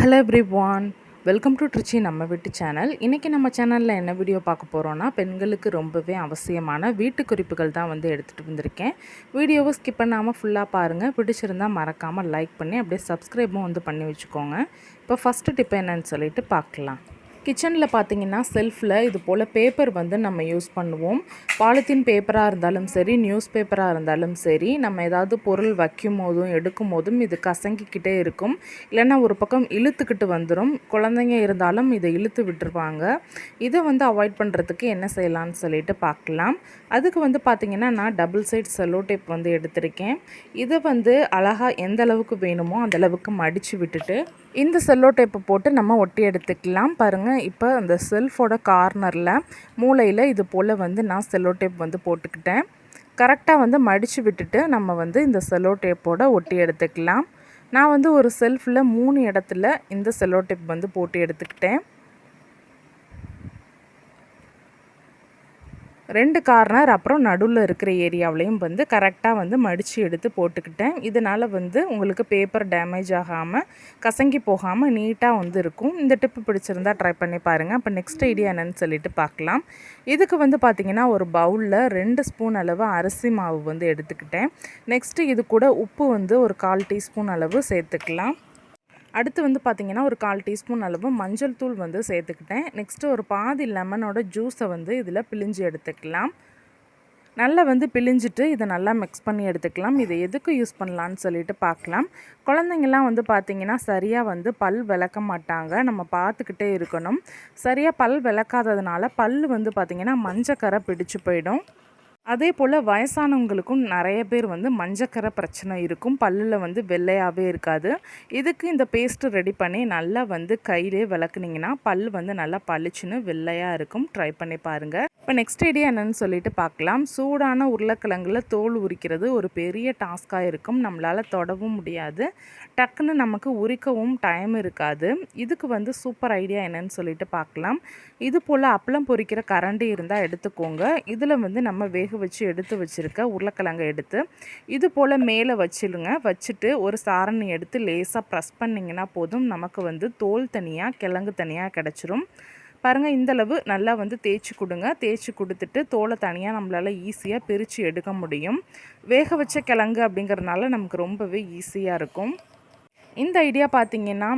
Hello everyone welcome to Trichy நம்ம வீட்டு channel இன்றைக்கி நம்ம சேனலில் என்ன வீடியோ பார்க்க போகிறோன்னா பெண்களுக்கு ரொம்பவே அவசியமான வீட்டு குறிப்புகள் தான் வந்து எடுத்துகிட்டு வந்திருக்கேன். வீடியோவை ஸ்கிப் பண்ணாமல் ஃபுல்லாக பாருங்கள் பிடிச்சிருந்தால் மறக்காமல் லைக் பண்ணி அப்படியே சப்ஸ்கிரைபும் வந்து பண்ணி வச்சுக்கோங்க. இப்போ ஃபஸ்ட்டு டிப் என்னன்னு சொல்லிட்டு பார்க்கலாம். கிச்சனில் பார்த்தீங்கன்னா செல்ஃபில் இது போல் பேப்பர் வந்து நம்ம யூஸ் பண்ணுவோம். பாலித்தீன் பேப்பராக இருந்தாலும் சரி நியூஸ் பேப்பராக இருந்தாலும் சரி நம்ம ஏதாவது பொருள் வைக்கும் போதும் எடுக்கும் போதும் இது கசங்கிக்கிட்டே இருக்கும். இல்லைன்னா ஒரு பக்கம் இழுத்துக்கிட்டு வந்துடும் குழந்தைங்க இருந்தாலும் இதை இழுத்து விட்டுருவாங்க. இதை வந்து அவாய்ட் பண்ணுறதுக்கு என்ன செய்யலாம்னு சொல்லிட்டு பார்க்கலாம் அதுக்கு வந்து பார்த்திங்கன்னா நான் டபுள் சைட் செல்லோ டேப் வந்து எடுத்திருக்கேன். இதை வந்து அழகாக எந்த அளவுக்கு வேணுமோ அந்த அளவுக்கு மடித்து விட்டுட்டு இந்த செல்லோ டேப்பை போட்டு நம்ம ஒட்டி எடுத்துக்கலாம். பாருங்கள் இப்போ அந்த செல்ஃபோட கார்னரில் மூளையில் இது போல் வந்து நான் செல்லோ டேப் வந்து போட்டுக்கிட்டேன். கரெக்டாக வந்து மடித்து விட்டுட்டு நம்ம வந்து இந்த செல்லோ டேப்போட ஒட்டி எடுத்துக்கலாம். நான் வந்து ஒரு செல்ஃபில் மூணு இடத்துல இந்த செல்லோ டேப் வந்து போட்டு எடுத்துக்கிட்டேன். ரெண்டு கார்னர் அப்புறம் நடுவில் இருக்கிற ஏரியாவிலையும் வந்து கரெக்டாக வந்து மடித்து எடுத்து போட்டுக்கிட்டேன். இதனால் வந்து உங்களுக்கு பேப்பர் டேமேஜ் ஆகாமல் கசங்கி போகாமல் நீட்டாக வந்து இருக்கும். இந்த டிப்பு பிடிச்சிருந்தா ட்ரை பண்ணி பாருங்கள் அப்போ நெக்ஸ்ட் ஐடியா என்னென்னு சொல்லிட்டு பார்க்கலாம் இதுக்கு வந்து பார்த்திங்கன்னா ஒரு பவுலில் ரெண்டு ஸ்பூன் அளவு அரிசி மாவு வந்து எடுத்துக்கிட்டேன். நெக்ஸ்ட்டு இது கூட உப்பு வந்து ஒரு கால் டீஸ்பூன் அளவு சேர்த்துக்கலாம். அடுத்து வந்து பார்த்திங்கன்னா ஒரு கால் டீஸ்பூன் அளவு மஞ்சள் தூள் வந்து சேர்த்துக்கிட்டேன். நெக்ஸ்ட்டு ஒரு பாதி லெமனோட ஜூஸை வந்து இதில் பிழிஞ்சு எடுத்துக்கலாம். நல்லா வந்து பிழிஞ்சிட்டு இதை நல்லா மிக்ஸ் பண்ணி எடுத்துக்கலாம். இதை எதுக்கு யூஸ் பண்ணலான்னு சொல்லிட்டு பார்க்கலாம் குழந்தைங்கள்லாம் வந்து பார்த்திங்கன்னா சரியாக வந்து பல் விளக்க மாட்டாங்க. நம்ம பார்த்துக்கிட்டே இருக்கணும். சரியாக பல் விளக்காததுனால பல் வந்து பார்த்திங்கன்னா மஞ்சக்கரை பிடிச்சு போயிடும். அதே போல் வயசானவங்களுக்கும் நிறைய பேர் வந்து மஞ்சக்கரை பிரச்சனை இருக்கும். பல்லில் வந்து வெள்ளையாகவே இருக்காது. இதுக்கு இந்த பேஸ்ட்டு ரெடி பண்ணி நல்லா வந்து கையிலே விளக்குனிங்கன்னா பல் வந்து நல்லா பளிச்சுன்னு வெள்ளையாக இருக்கும். ட்ரை பண்ணி பாருங்கள் இப்போ நெக்ஸ்ட் ஐடியா என்னென்னு சொல்லிட்டு பார்க்கலாம் சூடான உருளைக்கிழங்குல தோல் உரிக்கிறது ஒரு பெரிய டாஸ்க்காக இருக்கும். நம்மளால் தொடவும் முடியாது. டக்குன்னு நமக்கு உரிக்கவும் டைம் இருக்காது. இதுக்கு வந்து சூப்பர் ஐடியா என்னன்னு சொல்லிட்டு பார்க்கலாம் இது போல் அப்பளம் பொரிக்கிற கரண்டி இருந்தால் எடுத்துக்கோங்க. இதில் வந்து நம்ம வேக வச்சு எடுத்து வச்சுருக்க உருளைக்கிழங்கை எடுத்து. இது போல் மேலே வச்சிடுங்க. வச்சுட்டு ஒரு சாரணி எடுத்து லேசாக ப்ரெஸ் பண்ணிங்கன்னா போதும். நமக்கு வந்து தோல் தனியாக கிழங்கு தனியாக கிடச்சிரும். பாருங்கள் இந்தளவு நல்லா வந்து தேய்ச்சி கொடுங்க. தேய்ச்சி கொடுத்துட்டு தோலை தனியாக நம்மளால் ஈஸியாக பிரித்து எடுக்க முடியும். வேக வச்ச கிழங்கு அப்படிங்கிறதுனால நமக்கு ரொம்பவே ஈஸியாக இருக்கும். இந்த ஐடியா பார்த்திங்கன்னா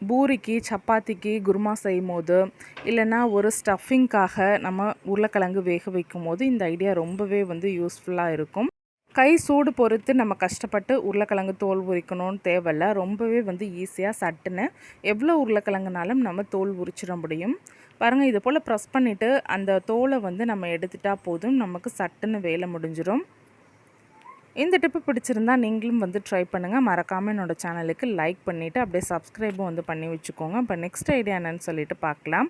பூரிக்கு சப்பாத்திக்கு குருமா செய்யும் போது இல்லைன்னா ஒரு ஸ்டஃபிங்காக நம்ம உருளைக்கிழங்கு வேக வைக்கும் போது இந்த ஐடியா ரொம்பவே வந்து யூஸ்ஃபுல்லாக இருக்கும். கை சூடு பொறுத்து நம்ம கஷ்டப்பட்டு உருளைக்கிழங்கு தோல் உரிக்கணும்னு தேவையில்ல. ரொம்பவே வந்து ஈஸியாக சட்டுன்னு எவ்வளோ உருளைக்கிழங்குனாலும் நம்ம தோல் உரிச்சிட முடியும். பாருங்கள் இது போல் ப்ரெஸ் பண்ணிவிட்டு அந்த தோலை வந்து நம்ம எடுத்துட்டால் போதும். நமக்கு சட்டுன்னு வேலை முடிஞ்சிடும் இந்த டிப்பு பிடிச்சிருந்தா நீங்களும் வந்து ட்ரை பண்ணுங்கள் மறக்காமல் என்னோடய சேனலுக்கு லைக் பண்ணிவிட்டு அப்படியே சப்ஸ்கிரைபும் வந்து பண்ணி வச்சுக்கோங்க. இப்போ நெக்ஸ்ட் ஐடியா என்னன்னு சொல்லிட்டு பார்க்கலாம்.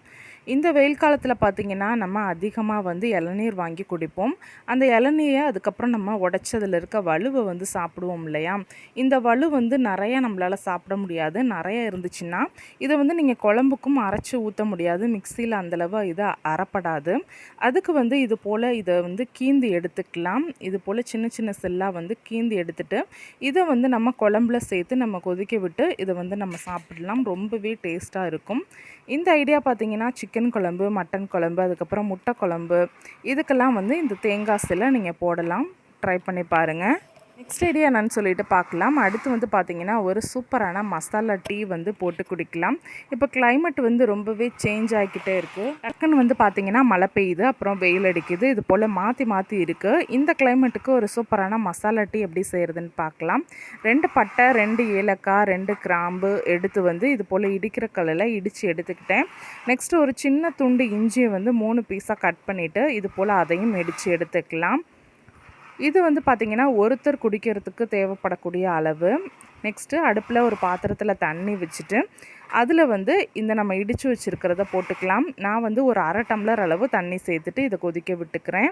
இந்த வெயில் காலத்தில் பார்த்திங்கன்னா நம்ம அதிகமாக வந்து இளநீர் வாங்கி குடிப்போம். அந்த இளநீரை அதுக்கப்புறம் நம்ம உடச்சதில் இருக்க வலுவை வந்து சாப்பிடுவோம் இல்லையா? இந்த வலு வந்து நிறையா நம்மளால் சாப்பிட முடியாது. நிறையா இருந்துச்சுன்னா இதை வந்து நீங்கள் குழம்புக்கும் அரைச்சி ஊற்ற முடியாது. மிக்சியில் அந்தளவு இது அறப்படாது. அதுக்கு வந்து இது போல் இதை வந்து கீந்து எடுத்துக்கலாம். இது போல் சின்ன சின்ன செல்லாக வந்து கீந்து எடுத்துட்டு இதை வந்து நம்ம குழம்புல சேர்த்து நம்ம கொதிக்க விட்டு இதை வந்து நம்ம சாப்பிடலாம். ரொம்பவே டேஸ்ட்டாக இருக்கும். இந்த ஐடியா பார்த்திங்கன்னா சிக்கன் குழம்பு மட்டன் குழம்பு அதுக்கப்புறம் முட்டை குழம்பு இதுக்கெல்லாம் வந்து இந்த தேங்காய் சில நீங்கள் போடலாம். ட்ரை பண்ணி பாருங்கள் நெக்ஸ்ட் ஐடியா என்னன்னு சொல்லிட்டு பார்க்கலாம். அடுத்து வந்து பார்த்திங்கன்னா ஒரு சூப்பரான மசாலா டீ வந்து போட்டு குடிக்கலாம். இப்போ கிளைமேட் வந்து ரொம்பவே சேஞ்ச் ஆகிக்கிட்டே இருக்குது டக்குன்னு வந்து பார்த்திங்கன்னா மழை பெய்யுது அப்புறம் வெயில் அடிக்குது. இது போல் மாற்றி மாற்றி இருக்குது இந்த கிளைமேட்டுக்கு ஒரு சூப்பரான மசாலா டீ எப்படி செய்கிறதுன்னு பார்க்கலாம். ரெண்டு பட்டை ரெண்டு ஏலக்காய் ரெண்டு கிராம்பு எடுத்து வந்து இது போல் இடிக்கிற கல்லில் இடித்து எடுத்துக்கிட்டேன். நெக்ஸ்ட்டு ஒரு சின்ன துண்டு இஞ்சியை வந்து மூணு பீஸாக கட் பண்ணிவிட்டு இது போல் அதையும் இடித்து எடுத்துக்கலாம். இது வந்து பார்த்திங்கன்னா ஒருத்தர் குடிக்கிறதுக்கு தேவைப்படக்கூடிய அளவு. நெக்ஸ்ட்டு அடுப்பில் ஒரு பாத்திரத்தில் தண்ணி வச்சுட்டு அதில் வந்து இந்த நம்ம இடித்து வச்சுருக்கிறத போட்டுக்கலாம். நான் வந்து ஒரு அரை டம்ளர் அளவு தண்ணி சேர்த்துட்டு இதை கொதிக்க விட்டுக்கிறேன்.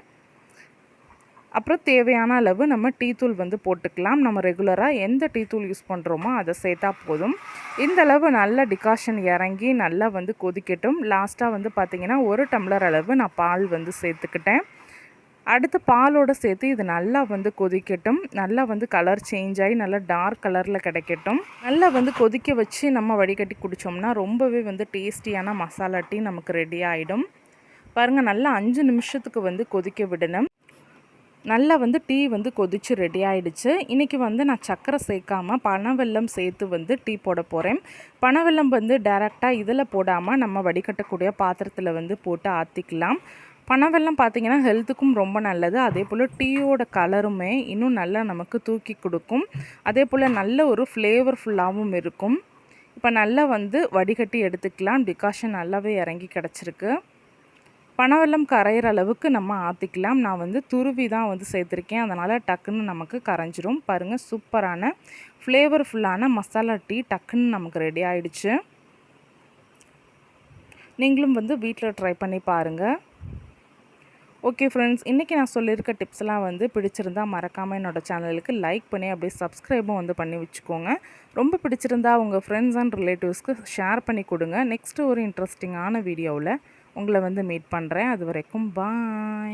அப்புறம் தேவையான அளவு நம்ம டீத்தூள் வந்து போட்டுக்கலாம். நம்ம ரெகுலராக எந்த டீத்தூள் யூஸ் பண்ணுறோமோ அதை சேர்த்தா போதும். இந்த அளவு நல்ல டிகாஷன் இறங்கி நல்லா வந்து கொதிக்கட்டும். லாஸ்ட்டாக வந்து பார்த்திங்கன்னா ஒரு டம்ளர் அளவு நான் பால் வந்து சேர்த்துக்கிட்டேன். அடுத்து பாலோட சேர்த்து இது நல்லா வந்து கொதிக்கட்டும். நல்லா வந்து கலர் சேஞ்ச் ஆகி நல்லா டார்க் கலரில் கிடைக்கட்டும். நல்லா வந்து கொதிக்க வச்சு நம்ம வடிகட்டி குடித்தோம்னா ரொம்பவே வந்து டேஸ்டியான மசாலா டீ நமக்கு ரெடி ஆகிடும் பாருங்கள் நல்லா அஞ்சு நிமிஷத்துக்கு வந்து கொதிக்க விடணும். நல்லா வந்து டீ வந்து கொதித்து ரெடி ஆகிடுச்சு இன்றைக்கி வந்து நான் சர்க்கரை சேர்க்காமல் பனவெல்லம் சேர்த்து வந்து டீ போட போகிறேன் பனவெல்லம் வந்து டேரெக்டாக இதில் போடாமல் நம்ம வடிகட்டக்கூடிய பாத்திரத்தில் வந்து போட்டு ஆற்றிக்கலாம் பனவெல்லம் பார்த்திங்கன்னா ஹெல்த்துக்கும் ரொம்ப நல்லது. அதே போல் டீயோட கலருமே இன்னும் நல்லா நமக்கு தூக்கி கொடுக்கும். அதே போல் நல்ல ஒரு ஃப்ளேவர்ஃபுல்லாகவும் இருக்கும். இப்போ நல்லா வந்து வடிகட்டி எடுத்துக்கலாம். டிகாஷன் நல்லாவே இறங்கி கிடச்சிருக்கு. பனவெல்லம் கரையிற அளவுக்கு நம்ம ஆற்றிக்கலாம் நான் வந்து துருவி தான் வந்து சேர்த்துருக்கேன். அதனால் டக்குன்னு நமக்கு கரைஞ்சிரும். பாருங்கள் சூப்பரான ஃப்ளேவர்ஃபுல்லான மசாலா டீ டக்குன்னு நமக்கு ரெடி ஆயிடுச்சு. நீங்களும் வந்து வீட்டில் ட்ரை பண்ணி பாருங்கள் ஓகே ஃப்ரெண்ட்ஸ் இன்றைக்கி நான் சொல்லியிருக்க டிப்ஸ்லாம் வந்து பிடிச்சிருந்தா மறக்காமல் என்னோடய சேனலுக்கு லைக் பண்ணி அப்படியே சப்ஸ்கிரைபும் வந்து பண்ணி வச்சுக்கோங்க. ரொம்ப பிடிச்சிருந்தா உங்கள் ஃப்ரெண்ட்ஸ் அண்ட் ரிலேட்டிவ்ஸ்க்கு ஷேர் பண்ணி கொடுங்க. நெக்ஸ்ட்டு ஒரு இன்ட்ரெஸ்டிங்கான வீடியோவில் உங்களை வந்து மீட் பண்ணுறேன் அது வரைக்கும் பாய்